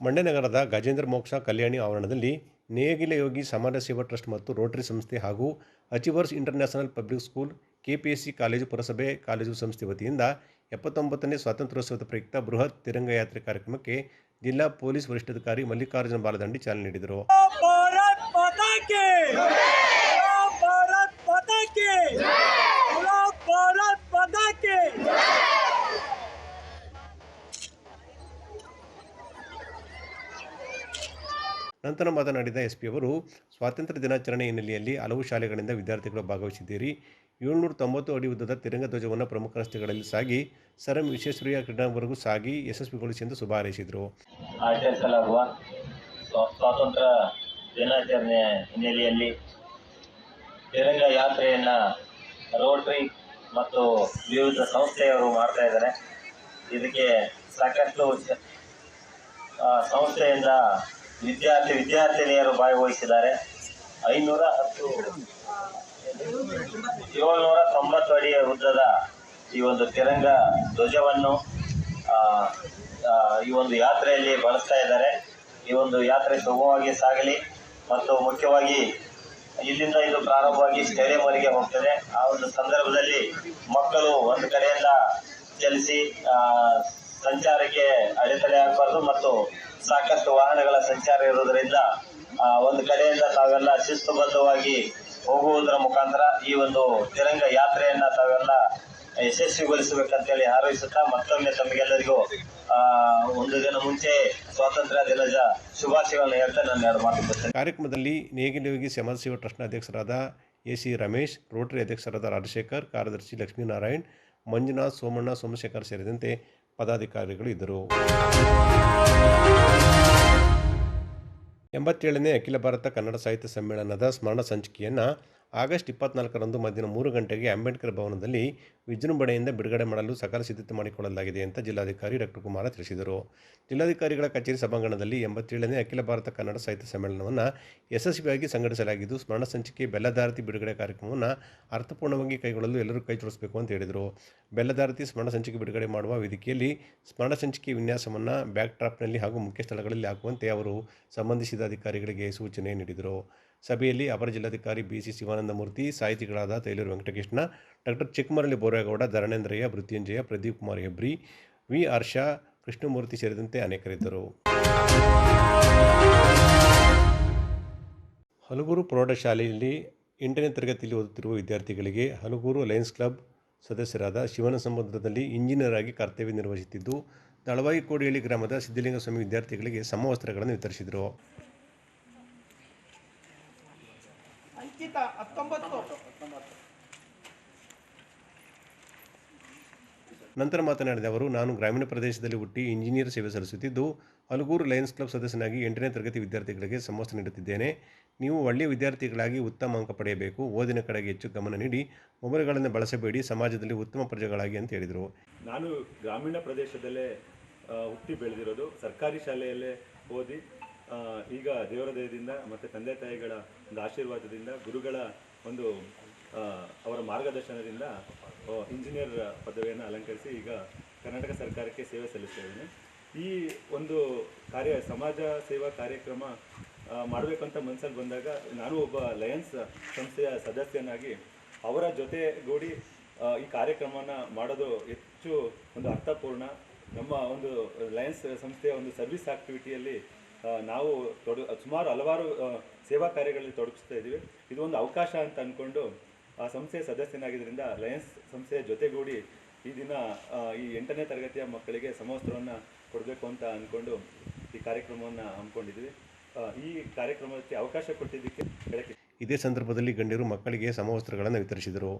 ಮಂಡ್ಯ ನಗರದ ಗಜೇಂದ್ರ ಮೋಕ್ಷ ಕಲ್ಯಾಣಿ ಆವರಣದಲ್ಲಿ ನೇಗಿಲ ಯೋಗಿ ಸಮಾಜ ಸೇವಾ ಟ್ರಸ್ಟ್ ಮತ್ತು ರೋಟರಿ ಸಂಸ್ಥೆ ಹಾಗೂ Achievers International Public School KPSC college ಪುರಸಭೆ ಕಾಲೇಜು ಸಂಸ್ಥೆ ವತಿಯಿಂದ ಎಪ್ಪತ್ತೊಂಬತ್ತನೇ ಸ್ವಾತಂತ್ರ್ಯೋತ್ಸವದ ಪ್ರಯುಕ್ತ ಬೃಹತ್ ತಿರಂಗಯಾತ್ರೆ ಕಾರ್ಯಕ್ರಮಕ್ಕೆ ಜಿಲ್ಲಾ ಪೊಲೀಸ್ ವರಿಷ್ಠಾಧಿಕಾರಿ ಮಲ್ಲಿಕಾರ್ಜುನ ಬಾಲದಂಡಿ ಚಾಲನೆ ನೀಡಿದರು. ನಂತರ ಮಾತನಾಡಿದ ಎಸ್ಪಿ ಅವರು ಸ್ವಾತಂತ್ರ್ಯ ದಿನಾಚರಣೆ ಹಿನ್ನೆಲೆಯಲ್ಲಿ ಹಲವು ಶಾಲೆಗಳಿಂದ ವಿದ್ಯಾರ್ಥಿಗಳು ಭಾಗವಹಿಸಿದ್ದೀರಿ. ಏಳ್ನೂರ ತೊಂಬತ್ತು ಅಡಿ ಉದ್ದದ ತಿರಂಗ ಧ್ವಜವನ್ನು ಪ್ರಮುಖ ರಸ್ತೆಗಳಲ್ಲಿ ಸಾಗಿ ಸರಂ ವಿಶ್ವೇಶ್ವರಯ್ಯ ಕ್ರೀಡಾಂಗಣವರೆಗೂ ಸಾಗಿ ಯಶಸ್ವಿಗೊಳಿಸಿ ಎಂದು ಶುಭ ಹಾರೈಸಿದರು ಆಚರಿಸಲಾಗುವ ಸ್ವಾ- ಸ್ವಾತಂತ್ರ್ಯ ದಿನಾಚರಣೆಯ ಹಿನ್ನೆಲೆಯಲ್ಲಿ ತಿರಂಗ ಯಾತ್ರೆಯನ್ನು ರೋಟರಿ ಮತ್ತು ವಿವಿಧ ಸಂಸ್ಥೆಯವರು ಮಾಡ್ತಾ ಇದ್ದಾರೆ. ಇದಕ್ಕೆ ಸಾಕಷ್ಟು ಸಂಸ್ಥೆಯಿಂದ ವಿದ್ಯಾರ್ಥಿ, ವಿದ್ಯಾರ್ಥಿನಿಯರು ಭಾಗವಹಿಸಿದ್ದಾರೆ. ಐನೂರ ಹತ್ತು ಏಳ್ನೂರ ತೊಂಬತ್ತು ಅಡಿ ಉದ್ದದ ಈ ಒಂದು ತಿರಂಗ ಧ್ವಜವನ್ನು ಈ ಒಂದು ಯಾತ್ರೆಯಲ್ಲಿ ಬಳಸ್ತಾ ಇದ್ದಾರೆ. ಈ ಒಂದು ಯಾತ್ರೆ ಸುಗಮವಾಗಿ ಸಾಗಲಿ ಮತ್ತು ಮುಖ್ಯವಾಗಿ ಇಲ್ಲಿಂದ ಇದು ಪ್ರಾರಂಭವಾಗಿ ಸ್ಟೇಡಿಯಂ ವರೆಗೆ ಹೋಗ್ತದೆ. ಆ ಒಂದು ಸಂದರ್ಭದಲ್ಲಿ ಮಕ್ಕಳು ಒಂದು ಕಡೆಯಿಂದ ಚಲಿಸಿ ಸಂಚಾರಕ್ಕೆ ಅಡೆತಡೆ ಆಗಬಾರ್ದು ಮತ್ತು ಸಾಕಷ್ಟು ವಾಹನಗಳ ಸಂಚಾರ ಇರುವುದರಿಂದ ಒಂದು ಕಡೆಯಿಂದ ತಾವೆಲ್ಲ ಶಿಸ್ತುಬದ್ಧವಾಗಿ ಹೋಗುವುದರ ಮುಖಾಂತರ ಈ ಒಂದು ತಿರಂಗ ಯಾತ್ರೆಯನ್ನ ತಾವೆಲ್ಲ ಯಶಸ್ವಿಗೊಳಿಸಬೇಕಂತೇಳಿ ಹಾರೈಸುತ್ತಾ ಮತ್ತೊಮ್ಮೆ ತಮಗೆಲ್ಲರಿಗೂ, ಆ, ಒಂದು ದಿನ ಮುಂಚೆ ಸ್ವಾತಂತ್ರ್ಯ ದಿನದ ಶುಭಾಶಯಗಳನ್ನು ಹೇಳ್ತಾ ನಾನು ಎರಡು ಮಾತು. ಕಾರ್ಯಕ್ರಮದಲ್ಲಿ ನೇಗಿಲುವಿಗಿ ಸಮಾಜ ಸೇವಾ ಟ್ರಸ್ಟ್ನ ಅಧ್ಯಕ್ಷರಾದ ಎ ಸಿ ರಮೇಶ್, ರೋಟರಿ ಅಧ್ಯಕ್ಷರಾದ ರಾಜಶೇಖರ್, ಕಾರ್ಯದರ್ಶಿ ಲಕ್ಷ್ಮೀನಾರಾಯಣ್, ಮಂಜುನಾಥ್ ಸೋಮಣ್ಣ, ಸೋಮಶೇಖರ್ ಸೇರಿದಂತೆ ಪದಾಧಿಕಾರಿಗಳು ಇದ್ದರು ಎಂಬತ್ತೇಳನೇ ಅಖಿಲ ಭಾರತ ಕನ್ನಡ ಸಾಹಿತ್ಯ ಸಮ್ಮೇಳನದ ಸ್ಮರಣ ಸಂಚಿಕೆಯನ್ನು ಆಗಸ್ಟ್ ಇಪ್ಪತ್ನಾಲ್ಕರಂದು ಮಧ್ಯಾಹ್ನ ಮೂರು ಗಂಟೆಗೆ ಅಂಬೇಡ್ಕರ್ ಭವನದಲ್ಲಿ ವಿಜೃಂಭಣೆಯಿಂದ ಬಿಡುಗಡೆ ಮಾಡಲು ಸಕಲ ಸಿದ್ಧತೆ ಮಾಡಿಕೊಳ್ಳಲಾಗಿದೆ ಅಂತ ಜಿಲ್ಲಾಧಿಕಾರಿ ಡಾಕ್ಟರ್ ಕುಮಾರ ತಿಳಿಸಿದರು. ಜಿಲ್ಲಾಧಿಕಾರಿಗಳ ಕಚೇರಿ ಸಭಾಂಗಣದಲ್ಲಿ ಎಂಬತ್ತೇಳನೇ ಅಖಿಲ ಭಾರತ ಕನ್ನಡ ಸಾಹಿತ್ಯ ಸಮ್ಮೇಳನವನ್ನು ಯಶಸ್ವಿಯಾಗಿ ಸಂಘಟಿಸಲಾಗಿದ್ದು, ಸ್ಮರಣ ಸಂಚಿಕೆ, ಬೆಲ್ಲಧಾರತಿ ಬಿಡುಗಡೆ ಕಾರ್ಯಕ್ರಮವನ್ನು ಅರ್ಥಪೂರ್ಣವಾಗಿ ಕೈಗೊಳ್ಳಲು ಎಲ್ಲರೂ ಕೈ ಜೋಡಿಸಬೇಕು ಅಂತ ಹೇಳಿದರು. ಬೆಲ್ಲಧಾರತಿ ಸ್ಮರಣ ಸಂಚಿಕೆ ಬಿಡುಗಡೆ ಮಾಡುವ ವೇದಿಕೆಯಲ್ಲಿ ಸ್ಮರಣ ಸಂಚಿಕೆ ವಿನ್ಯಾಸವನ್ನು ಬ್ಯಾಕ್ ಡ್ರಾಪ್ನಲ್ಲಿ ಹಾಗೂ ಮುಖ್ಯ ಸ್ಥಳಗಳಲ್ಲಿ ಹಾಕುವಂತೆ ಅವರು ಸಂಬಂಧಿಸಿದ ಅಧಿಕಾರಿಗಳಿಗೆ ಸೂಚನೆ ನೀಡಿದರು. ಸಭೆಯಲ್ಲಿ ಅಪರ ಜಿಲ್ಲಾಧಿಕಾರಿ ಬಿ ಸಿ ಶಿವಾನಂದಮೂರ್ತಿ, ಸಾಹಿತಿಗಳಾದ ತೈಲೂರು ವೆಂಕಟಕೃಷ್ಣ ಡಾಕ್ಟರ್ ಚಿಕ್ಕಮರಳಿ ಬೋರೇಗೌಡ, ಧರಣೇಂದ್ರಯ್ಯ, ಮೃತ್ಯುಂಜಯ, ಪ್ರದೀಪ್ ಕುಮಾರ್ ಹೆಬ್ರಿ, ವಿ. ಹರ್ಷ, ಕೃಷ್ಣಮೂರ್ತಿ ಸೇರಿದಂತೆ ಅನೇಕರಿದ್ದರು. ಹಲಗೂರು ಪ್ರೌಢಶಾಲೆಯಲ್ಲಿ ಎಂಟನೇ ತರಗತಿಯಲ್ಲಿ ಓದುತ್ತಿರುವ ವಿದ್ಯಾರ್ಥಿಗಳಿಗೆ ಹಲಗೂರು ಲಯನ್ಸ್ ಕ್ಲಬ್ ಸದಸ್ಯರಾದ ಶಿವನ ಸಮುದ್ರದಲ್ಲಿ ಇಂಜಿನಿಯರ್ ಆಗಿ ಕರ್ತವ್ಯ ನಿರ್ವಹಿಸುತ್ತಿದ್ದು, ದಳವಾಯಿ ಕೋಡಿಹಳ್ಳಿ ಗ್ರಾಮದ ಸಿದ್ಧಲಿಂಗ ಸ್ವಾಮಿ ವಿದ್ಯಾರ್ಥಿಗಳಿಗೆ ಸಮವಸ್ತ್ರಗಳನ್ನು ವಿತರಿಸಿದರು. ಅಂಕಿತ ಹತ್ತೊಂಬತ್ತು. ನಂತರ ಮಾತನಾಡಿದ ಅವರು, ನಾನು ಗ್ರಾಮೀಣ ಪ್ರದೇಶದಲ್ಲಿ ಹುಟ್ಟಿ ಇಂಜಿನಿಯರ್ ಸೇವೆ ಸಲ್ಲಿಸುತ್ತಿದ್ದು ಅಲಗೂರು ಲಯನ್ಸ್ ಕ್ಲಬ್ ಸದಸ್ಯನಾಗಿ ಎಂಟನೇ ತರಗತಿ ವಿದ್ಯಾರ್ಥಿಗಳಿಗೆ ಸಮವಸ್ತ್ರ ನೀಡುತ್ತಿದ್ದೇನೆ. ನೀವು ಒಳ್ಳೆಯ ವಿದ್ಯಾರ್ಥಿಗಳಾಗಿ ಉತ್ತಮ ಅಂಕ ಪಡೆಯಬೇಕು. ಓದಿನ ಕಡೆಗೆ ಹೆಚ್ಚು ಗಮನ ನೀಡಿ, ಮೊಬೈಲ್ಗಳನ್ನು ಬಳಸಬೇಡಿ. ಸಮಾಜದಲ್ಲಿ ಉತ್ತಮ ಪ್ರಜೆಗಳಾಗಿ ಅಂತ ಹೇಳಿದರು. ನಾನು ಗ್ರಾಮೀಣ ಪ್ರದೇಶದಲ್ಲೇ ಹುಟ್ಟಿ ಬೆಳೆದಿರೋದು. ಸರ್ಕಾರಿ ಶಾಲೆಯಲ್ಲೇ ಓದಿ ಈಗ ದೇವರ ದಯದಿಂದ ಮತ್ತು ತಂದೆ ತಾಯಿಗಳ ಒಂದು ಆಶೀರ್ವಾದದಿಂದ, ಗುರುಗಳ ಒಂದು ಅವರ ಮಾರ್ಗದರ್ಶನದಿಂದ ಇಂಜಿನಿಯರ್ ಪದವಿಯನ್ನು ಅಲಂಕರಿಸಿ ಈಗ ಕರ್ನಾಟಕ ಸರ್ಕಾರಕ್ಕೆ ಸೇವೆ ಸಲ್ಲಿಸ್ತಾ ಈ ಒಂದು ಕಾರ್ಯ, ಸಮಾಜ ಸೇವಾ ಕಾರ್ಯಕ್ರಮ ಮಾಡಬೇಕಂತ ಮನಸ್ಸಲ್ಲಿ ಬಂದಾಗ ನಾನು ಒಬ್ಬ ಲಯನ್ಸ್ ಸಂಸ್ಥೆಯ ಸದಸ್ಯನಾಗಿ ಅವರ ಜೊತೆಗೂಡಿ ಈ ಕಾರ್ಯಕ್ರಮನ ಮಾಡೋದು ಹೆಚ್ಚು ಒಂದು ಅರ್ಥಪೂರ್ಣ. ನಮ್ಮ ಒಂದು ಲಯನ್ಸ್ ಸಂಸ್ಥೆಯ ಒಂದು ಸರ್ವಿಸ್ ಆಕ್ಟಿವಿಟಿಯಲ್ಲಿ ನಾವು ತೊಡ, ಸುಮಾರು ಹಲವಾರು ಸೇವಾ ಕಾರ್ಯಗಳಲ್ಲಿ ತೊಡಗಿಸ್ತಾ ಇದ್ದೀವಿ ಇದು ಒಂದು ಅವಕಾಶ ಅಂತ ಅಂದ್ಕೊಂಡು ಆ ಸಂಸ್ಥೆಯ ಸದಸ್ಯನಾಗಿದ್ದರಿಂದ ಲಯನ್ಸ್ ಸಂಸ್ಥೆಯ ಜೊತೆಗೂಡಿ ಈ ದಿನ ಈ ಎಂಟನೇ ತರಗತಿಯ ಮಕ್ಕಳಿಗೆ ಸಮವಸ್ತ್ರವನ್ನು ಕೊಡಬೇಕು ಅಂತ ಅಂದ್ಕೊಂಡು ಈ ಕಾರ್ಯಕ್ರಮವನ್ನು ಹಮ್ಮಿಕೊಂಡಿದ್ದೀವಿ. ಈ ಕಾರ್ಯಕ್ರಮಕ್ಕೆ ಅವಕಾಶ ಕೊಟ್ಟಿದ್ದಕ್ಕೆ ಬೆಳಕಿ ಇದೇ ಸಂದರ್ಭದಲ್ಲಿ ಗಣ್ಯರು ಮಕ್ಕಳಿಗೆ ಸಮವಸ್ತ್ರಗಳನ್ನು ವಿತರಿಸಿದರು.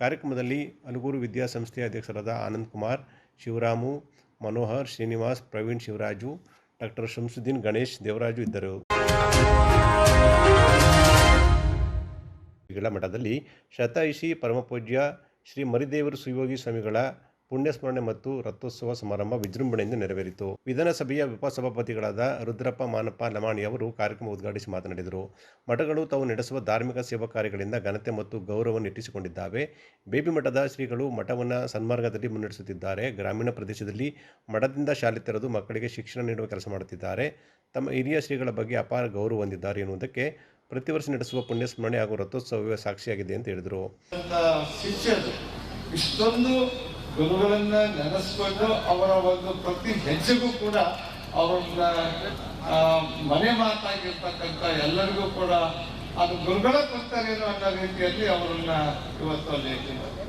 ಕಾರ್ಯಕ್ರಮದಲ್ಲಿ ಅಲಗೂರು ವಿದ್ಯಾಸಂಸ್ಥೆಯ ಅಧ್ಯಕ್ಷರಾದ ಆನಂದ್ ಕುಮಾರ್, ಶಿವರಾಮು, ಮನೋಹರ್ ಶ್ರೀನಿವಾಸ್, ಪ್ರವೀಣ್ ಶಿವರಾಜು ಡಾಕ್ಟರ್ ಶಂಸುದ್ದೀನ್ ಗಣೇಶ್ ದೇವರಾಜು ಇದ್ದರು. ಮಠದಲ್ಲಿ ಶತಾಯುಷಿ ಪರಮಪೂಜ್ಯ ಶ್ರೀ ಮರಿದೇವರು ಸುಯೋಗಿ ಸ್ವಾಮಿಗಳ ಪುಣ್ಯಸ್ಮರಣೆ ಮತ್ತು ರಥೋತ್ಸವ ಸಮಾರಂಭ ವಿಜೃಂಭಣೆಯಿಂದ ನೆರವೇರಿತು. ವಿಧಾನಸಭೆಯ ಉಪಸಭಾಪತಿಗಳಾದ ರುದ್ರಪ್ಪ ಮಾನಪ್ಪ ಲಮಾಣಿ ಅವರು ಕಾರ್ಯಕ್ರಮ ಉದ್ಘಾಟಿಸಿ ಮಾತನಾಡಿದರು. ಮಠಗಳು ತಾವು ನಡೆಸುವ ಧಾರ್ಮಿಕ ಸೇವಾ ಕಾರ್ಯಗಳಿಂದ ಘನತೆ ಮತ್ತು ಗೌರವವನ್ನು ಇಟ್ಟಿಸಿಕೊಂಡಿದ್ದಾವೆ ಬೇಬಿ ಮಠದ ಶ್ರೀಗಳು ಮಠವನ್ನು ಸನ್ಮಾರ್ಗದಲ್ಲಿ ಮುನ್ನಡೆಸುತ್ತಿದ್ದಾರೆ. ಗ್ರಾಮೀಣ ಪ್ರದೇಶದಲ್ಲಿ ಮಠದಿಂದ ಶಾಲೆ ತೆರೆದು ಮಕ್ಕಳಿಗೆ ಶಿಕ್ಷಣ ನೀಡುವ ಕೆಲಸ ಮಾಡುತ್ತಿದ್ದಾರೆ. ತಮ್ಮ ಹಿರಿಯ ಶ್ರೀಗಳ ಬಗ್ಗೆ ಅಪಾರ ಗೌರವ ಹೊಂದಿದ್ದಾರೆ ಎನ್ನುವುದಕ್ಕೆ ಪ್ರತಿ ವರ್ಷ ನಡೆಸುವ ಪುಣ್ಯಸ್ಮರಣೆ ಹಾಗೂ ರಥೋತ್ಸವವೇ ಸಾಕ್ಷಿಯಾಗಿದೆ ಅಂತ ಹೇಳಿದರು. ಇಷ್ಟೊಂದು ಗುರುಗಳನ್ನ ನೆನೆಸ್ಕೊಂಡು ಅವರ ಒಂದು ಪ್ರತಿ ಹೆಜ್ಜೆಗೂ ಕೂಡ ಅವ್ರನ್ನ ಮನೆ ಮಾತಾಗಿರ್ತಕ್ಕಂಥ ಎಲ್ಲರಿಗೂ ಕೂಡ ಅದು ಗುರುಗಳ ಕೊಡ್ತಾರೇನೋ ಅನ್ನೋ ರೀತಿಯಲ್ಲಿ ಅವರನ್ನ ಇವತ್ತು ಅಲ್ಲಿ ಇಟ್ಟಿದ್ದಾರೆ.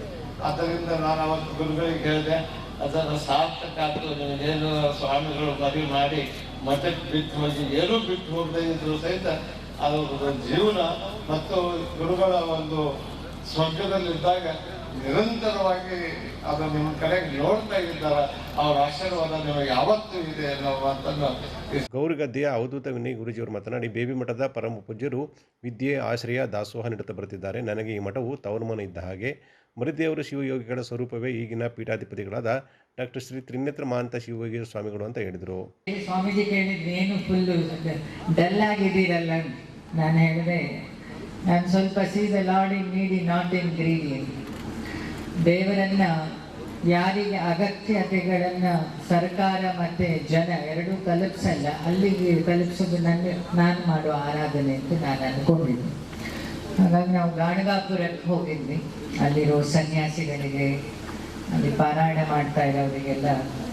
ಆದ್ದರಿಂದ ನಾನು ಅವತ್ತು ಗುರುಗಳಿಗೆ ಹೇಳಿದೆ ಅದನ್ನು ಸಾರ್ಥಕ ಆಯ್ತು ನೀವೇನು ಸ್ವಾಮಿಗಳು ಮರಿ ಮಾಡಿ ಮಠಕ್ಕೆ ಬಿಟ್ಟು ಹೋಗಿ ಏನೂ ಬಿಟ್ಟು ಹೋಗದೆ ಇದ್ರು ಸಹಿತ ಅದರ ಜೀವನ ಮತ್ತು ಗುರುಗಳ ಒಂದು ಸ್ವರ್ಗದಲ್ಲಿದ್ದಾಗ ನಿರಂತರವಾಗಿ ಅದು ನಿಮ್ಮ ಕಡೆಗೆ ನೋಡ್ತಾ ಇದ್ದಾರೆ ಅವರ ಆಶೀರ್ವಾದ ನಿಮಗೆ ಯಾವತ್ತೂ ಇದೆ ಅನ್ನೋ ಮಾತನ್ನು ಈ ಗೌರಿಗದ್ದೆಯ ಅವಧೂತ ವಿನಯ್ ಗುರುಜಿಯವರು ಮಾತನಾಡಿ ಬೇಬಿ ಮಠದ ಪರಮ ಪೂಜ್ಯರು ವಿದ್ಯೆ ಆಶ್ರಯ ದಾಸೋಹ ನೀಡುತ್ತಾ ಬರುತ್ತಿದ್ದಾರೆ. ನನಗೆ ಈ ಮಠವು ತವರುಮನ ಇದ್ದ ಹಾಗೆ. ಮರಿದೇವರು ಶಿವಯೋಗಿಗಳ ಸ್ವರೂಪವೇ ಈಗಿನ ಪೀಠಾಧಿಪತಿಗಳಾದ ಡಾಕ್ಟರ್ ಶ್ರೀ ತ್ರಿನೇತ್ರ ಮಹಾಂತ ಶಿವಯೋಗಿ ಸ್ವಾಮಿಗಳು ಅಂತ ಹೇಳಿದರು. ಸ್ವಾಮೀಜಿ ಕೇಳಿದ್ರೆ ಏನು ಫುಲ್ಲು ಡಲ್ ಆಗಿದ್ದೀರಲ್ಲ ನಾನು ಹೇಳಿದೆ. ನಾನು ಸ್ವಲ್ಪ ಸಿ ದ ಲಾರ್ಡ್ ಇನ್ ನೀಡಿ ನಾಟ್ ಇನ್ ಗ್ರೀಡಿ ದೇವರನ್ನ, ಯಾರಿಗೆ ಅಗತ್ಯತೆಗಳನ್ನು ಸರ್ಕಾರ ಮತ್ತು ಜನ ಎರಡೂ ತಲುಪಿಸಲ್ಲ ಅಲ್ಲಿಗೆ ತಲುಪಿಸೋದು ನನ್ನ ನಾನು ಮಾಡುವ ಆರಾಧನೆ ಅಂತ ನಾನು ಅಂದ್ಕೊಂಡಿದ್ದೆ ಹಾಗಾಗಿ ನಾವು ಗಾಣಗಾಪುರಕ್ಕೆ ಹೋಗಿದ್ವಿ. ಅಲ್ಲಿರೋ ಸನ್ಯಾಸಿಗಳಿಗೆ, ಅಲ್ಲಿ ಪಾರಾಯಣ ಮಾಡ್ತಾ ಇರೋರಿಗೆಲ್ಲ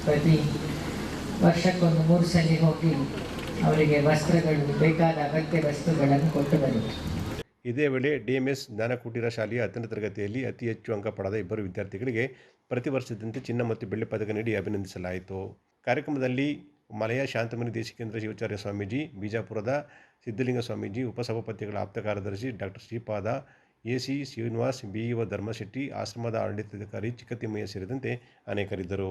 ಪ್ರತಿ ವರ್ಷಕ್ಕೊಂದು ಮೂರು ಸಲ ಹೋಗಿ ಅವರಿಗೆ ವಸ್ತ್ರಗಳು, ಬೇಕಾದ ಅಗತ್ಯ ವಸ್ತುಗಳನ್ನು ಕೊಟ್ಟು ಬರುತ್ತೆ ಇದೇ ವೇಳೆ ಡಿಎಂಎಸ್ ಜ್ಞಾನಕುಟೀರ ಶಾಲೆಯ ಹತ್ತನೇ ತರಗತಿಯಲ್ಲಿ ಅತಿ ಹೆಚ್ಚು ಅಂಕ ಪಡೆದ ಇಬ್ಬರು ವಿದ್ಯಾರ್ಥಿಗಳಿಗೆ ಪ್ರತಿ ವರ್ಷದಂತೆ ಚಿನ್ನ ಮತ್ತು ಬೆಳ್ಳಿ ಪದಕ ನೀಡಿ ಅಭಿನಂದಿಸಲಾಯಿತು. ಕಾರ್ಯಕ್ರಮದಲ್ಲಿ ಮಲಯ ಶಾಂತಮನಿ ದೇಶಿಕೇಂದ್ರ ಶಿವಾಚಾರ್ಯ ಸ್ವಾಮೀಜಿ, ಬಿಜಾಪುರದ ಸಿದ್ಧಲಿಂಗ ಸ್ವಾಮೀಜಿ, ಉಪಸಭಾಪತಿಗಳ ಆಪ್ತ ಕಾರ್ಯದರ್ಶಿ doctor Shripada A C Srinivas BEO Dharmashetty, ಆಶ್ರಮದ ಆಡಳಿತಾಧಿಕಾರಿ ಚಿಕ್ಕತಿಮ್ಮಯ್ಯ ಸೇರಿದಂತೆ ಅನೇಕರಿದ್ದರು.